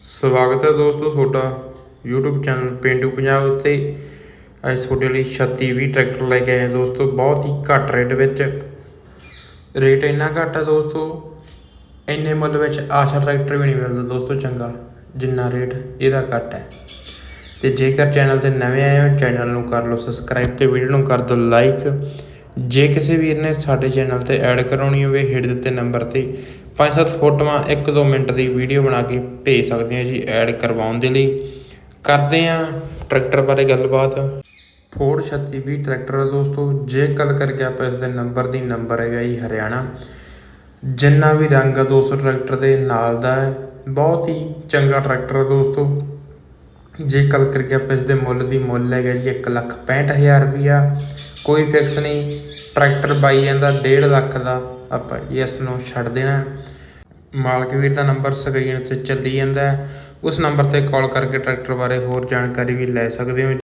ਸਵਾਗਤ ਹੈ ਦੋਸਤੋ ਤੁਹਾਡਾ YouTube ਚੈਨਲ ਪਿੰਡੂ ਪੰਜਾਬ ਉੱਤੇ। ਅੱਜ ਤੁਹਾਡੇ ਲਈ 3620 ਟਰੈਕਟਰ ਲੈ ਕੇ ਆਏ ਹਾਂ ਦੋਸਤੋ, ਬਹੁਤ ਹੀ ਘੱਟ ਰੇਟ ਵਿੱਚ। ਰੇਟ ਇੰਨਾ ਘੱਟ ਹੈ ਦੋਸਤੋ, ਇੰਨੇ ਮੁੱਲ ਵਿੱਚ ਆਸ਼ਾ ਟਰੈਕਟਰ ਵੀ ਨਹੀਂ ਮਿਲਦਾ ਦੋਸਤੋ ਚੰਗਾ, ਜਿੰਨਾ ਰੇਟ ਇਹਦਾ ਘੱਟ ਹੈ। ਤੇ ਜੇਕਰ ਚੈਨਲ ਤੇ ਨਵੇਂ ਆਏ ਹੋ ਚੈਨਲ ਨੂੰ ਕਰ ਲਓ ਸਬਸਕ੍ਰਾਈਬ ਤੇ ਵੀਡੀਓ ਨੂੰ ਕਰ ਦਿਓ ਲਾਈਕ ਜੇ ਕਿਸੇ ਵੀਰ ਨੇ ਸਾਡੇ ਚੈਨਲ ਤੇ ਐਡ ਕਰਾਉਣੀ ਹੋਵੇ ਹੇਠ ਦਿੱਤੇ ਨੰਬਰ ਤੇ 5-7 ਫੋਟੋਆਂ 1-2 ਮਿੰਟ ਦੀ ਵੀਡੀਓ ਬਣਾ ਕੇ ਭੇਜ ਸਕਦੇ ਹਾਂ ਜੀ, ਐਡ ਕਰਵਾਉਣ ਦੇ ਲਈ। ਕਰਦੇ ਹਾਂ ਟਰੈਕਟਰ ਬਾਰੇ ਗੱਲਬਾਤ। ਫੋਰਡ 3620 ਟਰੈਕਟਰ ਹੈ ਦੋਸਤੋ, ਜੇ ਗੱਲ ਕਰਕੇ ਆਪਾਂ ਇਸ ਦੇ ਨੰਬਰ ਦੀ, ਨੰਬਰ ਹੈਗਾ ਜੀ ਹਰਿਆਣਾ। ਜਿੰਨਾ ਵੀ ਰੰਗ ਆ ਦੋਸਤੋ ਟਰੈਕਟਰ ਦੇ, ਨਾਲ ਦਾ ਹੈ। ਬਹੁਤ ਹੀ ਚੰਗਾ ਟਰੈਕਟਰ ਹੈ ਦੋਸਤੋ। ਜੇ ਗੱਲ ਕਰਕੇ ਆਪਾਂ ਇਸ ਦੇ ਮੁੱਲ ਦੀ, ਮੁੱਲ ਹੈਗਾ ਜੀ 165000 ਰੁਪਿਆ ਕੋਈ ਫਿਕਸ ਨਹੀਂ, ਟਰੈਕਟਰ ਬਾਈ ਜਾਂਦਾ 1.5 ਲੱਖ ਦਾ। ਆਪਾਂ ਇਸ ਨੂੰ ਛੱਡ ਦੇਣਾ। ਮਾਲਕ ਵੀਰ ਦਾ ਨੰਬਰ ਸਕਰੀਨ ਉੱਤੇ ਚੱਲੀ ਜਾਂਦਾ। ਉਸ ਨੰਬਰ ਤੇ ਕਾਲ ਕਰਕੇ ਟਰੈਕਟਰ ਬਾਰੇ ਹੋਰ ਜਾਣਕਾਰੀ ਵੀ ਲੈ ਸਕਦੇ ਹੋ।